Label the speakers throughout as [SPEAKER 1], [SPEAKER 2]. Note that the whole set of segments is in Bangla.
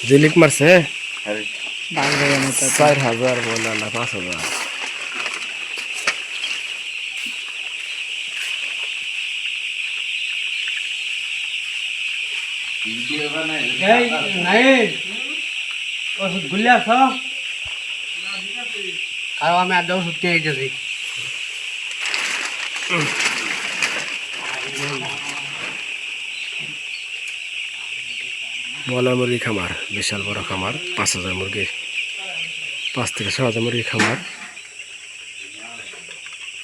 [SPEAKER 1] জিলিপ মারছে
[SPEAKER 2] আরে
[SPEAKER 3] বাংলার মতো
[SPEAKER 1] চার হাজার বললাম না পাঁচ হাজার
[SPEAKER 2] ভিডিও বানাই
[SPEAKER 3] এই নাই ওষুধ গুলি আস আর আমি আদা ওষুধ খেয়ে গেছি
[SPEAKER 1] বলার মুরগি খামার, বিশাল বড় খামার, পাঁচ হাজার মুরগি পাঁচ থেকে ছ হাজার মুরগি খামার।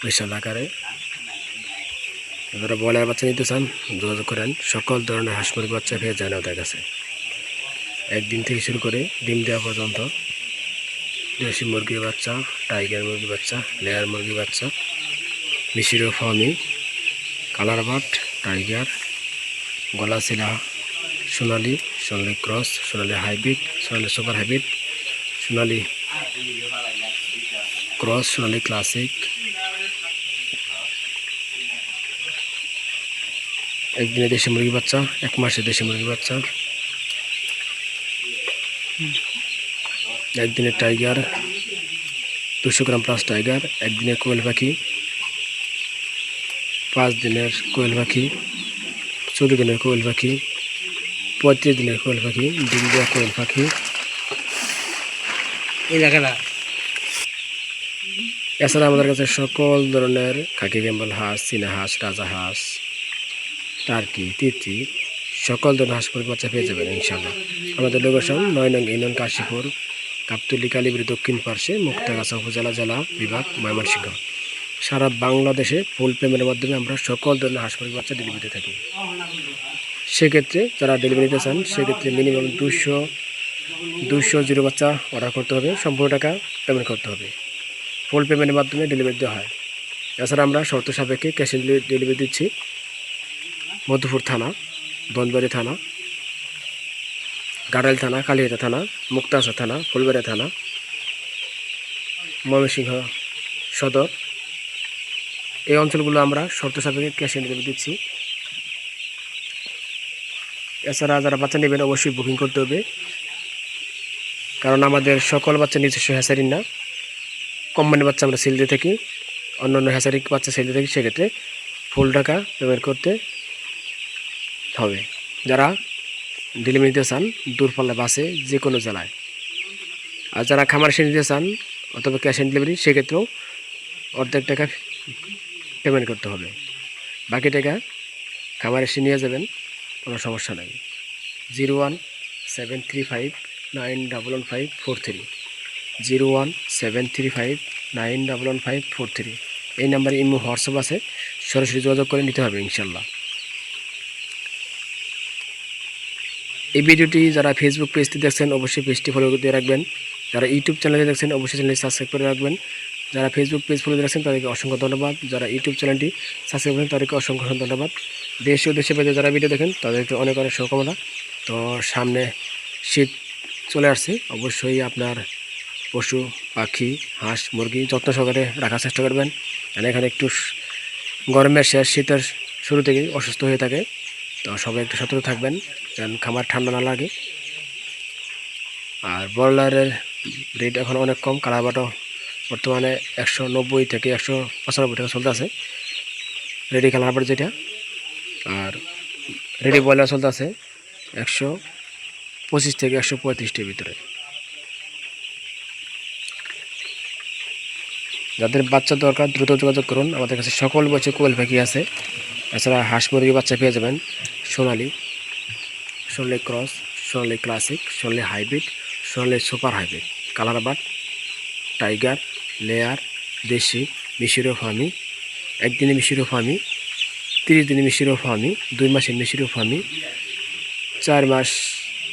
[SPEAKER 1] বিশাল আকারে। যারা বলার বাচ্চা নিতে চান, যোগাযোগ করেন। সকল ধরনের হাঁস মুরগি বাচ্চা পেয়ে যায় ওদের কাছে। একদিন থেকে শুরু করে ডিম দেওয়া পর্যন্ত দেশি মুরগির বাচ্চা, টাইগার মুরগি বাচ্চা, লেয়ার মুরগি বাচ্চা মিশরীয় ফার্মি কালার বাট, টাইগার গলাশিলা সোনালি সোনালি ক্রস, সোনালি হাইব্রিড, সোনালি সুপার হাইব্রিড, সোনালি ক্রস, সোনালি ক্লাসিক। একদিনে দেশি মুরগি বাচ্চা, এক মাসে দেশি মুরগি বাচ্চা। একদিনের টাইগার, দুশো গ্রাম প্লাস টাইগার একদিনের কোয়েল পাখি, পাঁচ দিনের কোয়েল পাখি, চৌদ্দ দিনের কোয়েল পাখি। পঁয়ত্রিশ দিনের কোয়েল পাখি, ডিম দেওয়া পাখি।
[SPEAKER 3] এই
[SPEAKER 1] এছাড়া আমাদের কাছে সকল ধরনের খাকি ক্যাম্বেল হাঁস, চীনা হাঁস, রাজা হাঁস, টার্কি, তিতি, সকল ধরনের হাঁস মুরগি বাচ্চা পেয়ে যাবেন ইনশাল্লাহ আমাদের লোকেশন নয় নং ইউনিয়ন কাশীপুর, কাপ্তুলি কালীপুরি দক্ষিণ পার্শ্বে, মুক্তাগাছা উপজেলা জেলা বিভাগ, ময়মনসিংহ। সারা বাংলাদেশে ফুল পেমেন্টের মাধ্যমে আমরা সকল ধরনের হাঁস মুরগি বাচ্চা ডেলিভারিতে থাকি। সেক্ষেত্রে যারা ডেলিভারি নিতে চান সেক্ষেত্রে মিনিমাম দুশো দুশো জিরো বাচ্চা অর্ডার করতে হবে, সম্পূর্ণ টাকা পেমেন্ট করতে হবে। ফুল পেমেন্টের মাধ্যমে ডেলিভারি দেওয়া হয়। এছাড়া আমরা শর্ত সাপেক্ষে ক্যাশ অন ডেলিভারি দিচ্ছি মধুপুর থানা বনবাড়ি থানা, গাড়াইল থানা কালিয়াটা থানা মুক্তাসা থানা ফুলবাড়িয়া থানা, ময়মনসিংহ সদর। এই অঞ্চলগুলো আমরা শর্ত সাপেক্ষে ক্যাশ অন ডেলিভারি দিচ্ছি। এছাড়া যারা বাচ্চা নেবেন অবশ্যই বুকিং করতে হবে। কারণ আমাদের সকল বাচ্চা নিজস্ব হ্যাসারির না। কোম্পানি বাচ্চা আমরা সেল দিয়ে থাকি। অন্য অন্য হ্যাসারি বাচ্চা সেল দিয়ে থাকি, সেক্ষেত্রে ফুল টাকা পেমেন্ট করতে হবে। যারা ডেলিভারি নিতে চান দূরপাল্লা বাসে যে কোনো জেলায়। আর যারা খামার এসে নিতে চান, অথবা ক্যাশ অন ডেলিভারি সেক্ষেত্রেও অর্ধেক টাকা পেমেন্ট করতে হবে। বাকি টাকা খামার এসে নিয়ে যাবেন। কোনো সমস্যা নেই। Zero one seven three five nine double one five four three. Zero one seven three five nine double one five four three. এই নাম্বারে ইমো, হোয়াটসঅ্যাপ আছে, সরাসরি যোগাযোগ করে নিতে হবে ইনশাল্লাহ। এই ভিডিওটি যারা ফেসবুক পেজটি দেখছেন, অবশ্যই পেজটি ফলো দিয়ে রাখবেন। যারা ইউটিউব চ্যানেলে দেখছেন, অবশ্যই চ্যানেলটি সাবস্ক্রাইব করে রাখবেন। যারা ফেসবুক পেজ ফলো দিয়ে তাদেরকে অসংখ্য ধন্যবাদ। যারা ইউটিউব চ্যানেলটি সাবস্ক্রাইব করেন তাদেরকে অসংখ্য ধন্যবাদ। দেশ ও দেশে পেজে যারা ভিডিও দেখেন, তাদেরকে অনেক অনেক শুভকামনা। তো সামনে শীত চলে আসছে, অবশ্যই আপনার পশু, পাখি, হাঁস, মুরগি যত্ন সহকারে রাখার চেষ্টা করবেন। আর এখানে একটু গরমের শেষ, শীতের শুরু থেকেই অসুস্থ হয়ে থাকে। তো সবাই একটু সতর্ক থাকবেন, যেন খামার ঠান্ডা না লাগে। আর ব্রয়লারের রেট এখন অনেক কম কালাবাটো বর্তমানে একশো নব্বই থেকে একশো পঁচানব্বই টাকা চলতে আছে। রেডি কালারবাট যেটা। আর রেডি ব্রয়লার চলতে আছে একশো পঁচিশ থেকে একশো পঁয়ত্রিশটির ভিতরে। যাদের বাচ্চা দরকার, দ্রুত যোগাযোগ করুন। আমাদের কাছে সকল বছর কোয়েল পাখি আছে। এছাড়া হাঁস মুরগি বাচ্চা পেয়ে যাবেন সোনালি সোনালি ক্রস, সোনালি ক্লাসিক, সোনালি হাইব্রিড, সোনালি সুপার হাইব্রিড, কালার বাট টাইগার, লেয়ার, দেশি মিশরীয় ফার্মি একদিনে মিশরীয় ফার্মি তিরিশ দিনে মিশরীয় ফার্মি দুই মাসে মিশরীয় ফার্মি চার মাস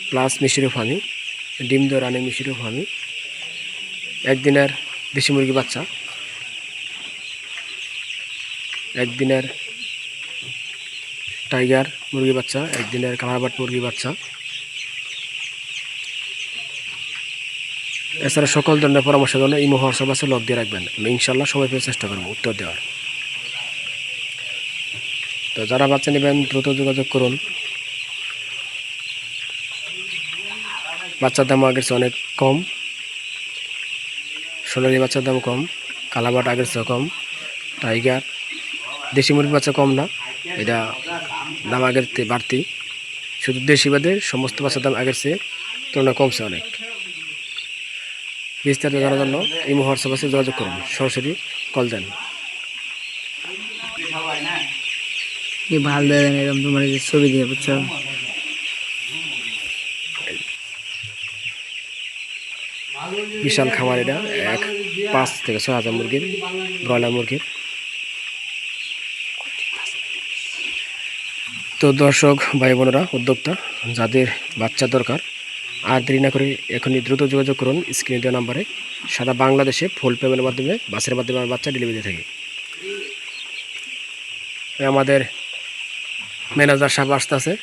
[SPEAKER 1] প্লাস মিশরীয় ফার্মি ডিম দো রানে মিশরীয় ফার্মি একদিনের দেশি মুরগি বাচ্চা, একদিনের টাইগার মুরগি বাচ্চা, একদিনের কালারবাট মুরগি বাচ্চা এছাড়া সকল ধরনের পরামর্শের জন্য ইমো, হোয়াটসঅ্যাপ আছে, লক দিয়ে রাখবেন। আমি ইনশাল্লাহ সময় পেয়ে চেষ্টা করব। উত্তর দেওয়ার। তো যারা বাচ্চা নেবেন, দ্রুত যোগাযোগ করুন। বাচ্চার দাম আগের চেয়ে অনেক কম। সোনালি বাচ্চার দাম কম। কালাবাট আগের চেয়ে কম। টাইগার। দেশি মুরগির বাচ্চা কম না। এটা দাম আগের বাড়তি। শুধু দেশি বাদে সমস্ত বাচ্চার দাম আগের চেয়ে তুলনা কমছে অনেক। বিস্তারিত জানার জন্য এই হোয়াটসঅ্যাপ আছে যোগাযোগ করুন। সরাসরি কল দেন।
[SPEAKER 4] কি ভালো দেন এরকম তোমার যে ছবি দিয়ে বুঝছ?
[SPEAKER 1] বিশাল খামার এটা এক পাঁচ থেকে ছয় হাজার মুরগির ব্রয়লার মুরগির। তো দর্শক ভাই বোনেরা উদ্যোক্তা যাদের বাচ্চা দরকার আর দেরি না করে এখনই দ্রুত যোগাযোগ করুন। স্ক্রিনে দেওয়া নাম্বারে সারা বাংলাদেশে ফুল পেমেন্টের মাধ্যমে বাসের মাধ্যমে আমার বাচ্চা ডেলিভারি দিয়ে থাকি। আমাদের ম্যানেজার সাহেব আসতে আছে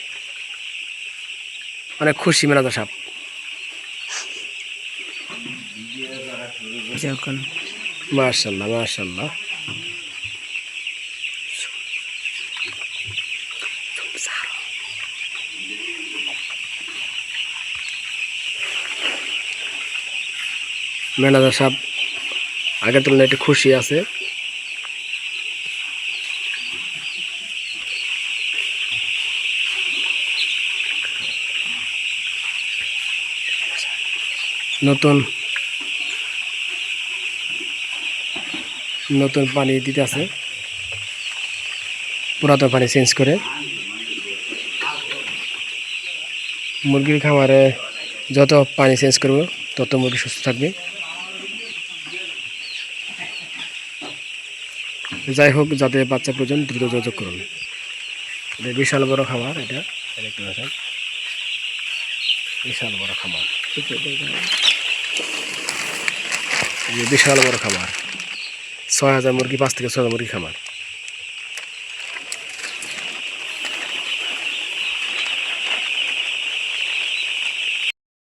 [SPEAKER 1] অনেক খুশি ম্যানেজার সাহেব। মার্শাল্লাহ মার্শাল্লাহ ম্যানেজার সাহেব আগের তুলনায় একটু খুশি আছে। নতুন নতুন পানি দিতে আছে। পুরাতন পানি চেঞ্জ করে। মুরগির খামারে যত পানি চেঞ্জ করব, তত মুরগি সুস্থ থাকবে। যাই হোক, যাতে বাচ্চা প্রয়োজন দ্রুত যোগাযোগ করুন। এটা বিশাল বড় খামার, এটা। দেখতে পাচ্ছেন বিশাল বড় খামার। বিশাল বড় খামার। ছয় হাজার মুরগি, পাঁচ থেকে ছয় হাজার মুরগি খামার।